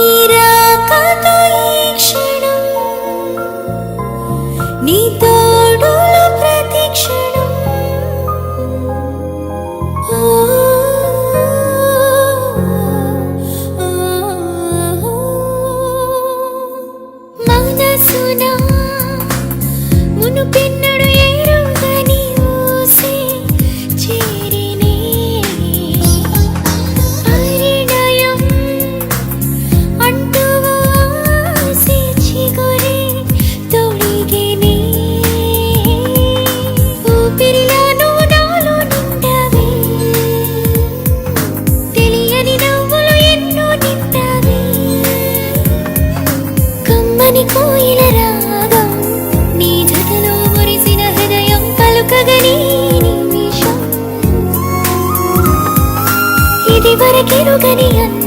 mira. పోయిన రాగం. నీ జతలో మురిసిన హృదయం పలుకగని నిమిషం ఇది వరకెరుగని అన్న